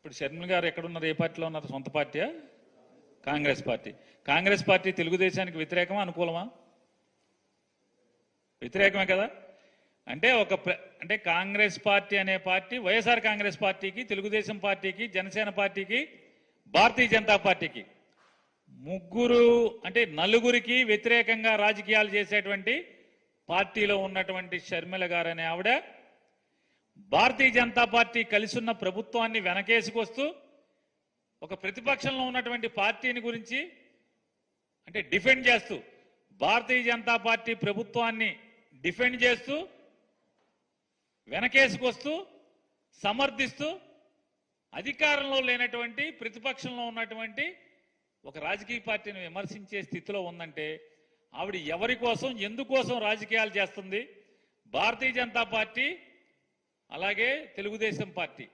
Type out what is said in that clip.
ఇప్పుడు షర్మిల గారు ఎక్కడున్నారు? ఏ పార్టీలో ఉన్నారు? సొంత పార్టీయా? కాంగ్రెస్ పార్టీ. కాంగ్రెస్ పార్టీ తెలుగుదేశానికి వ్యతిరేకమా? అనుకూలమా? వ్యతిరేకమే కదా? అంటే ఒక అంటే కాంగ్రెస్ పార్టీ అనే పార్టీ వైఎస్ఆర్ కాంగ్రెస్ పార్టీకి తెలుగుదేశం పార్టీకి జనసేన పార్టీకి భారతీయ జనతా పార్టీకి. ముగ్గురు అంటే నలుగురికి వ్యతిరేకంగా రాజకీయాలు చేసేటువంటి పార్టీలో ఉన్నటువంటి షర్మిల గారు అనే ఆవిడ భారతీయ జనతా పార్టీ కలిసి ఉన్న ప్రభుత్వాన్ని వెనకేసుకొస్తూ ఒక ప్రతిపక్షంలో ఉన్నటువంటి పార్టీని గురించి అంటే డిఫెండ్ చేస్తూ భారతీయ జనతా పార్టీ ప్రభుత్వాన్ని డిఫెండ్ చేస్తూ వెనకేసుకొస్తూ సమర్థిస్తూ అధికారంలో లేనటువంటి ప్రతిపక్షంలో ఉన్నటువంటి ఒక రాజకీయ పార్టీని విమర్శించే స్థితిలో ఉందంటే ఆవిడ ఎవరి కోసం ఎందుకోసం రాజకీయాలు చేస్తుంది? భారతీయ జనతా పార్టీ అలాగే తెలుగుదేశం పార్టీ.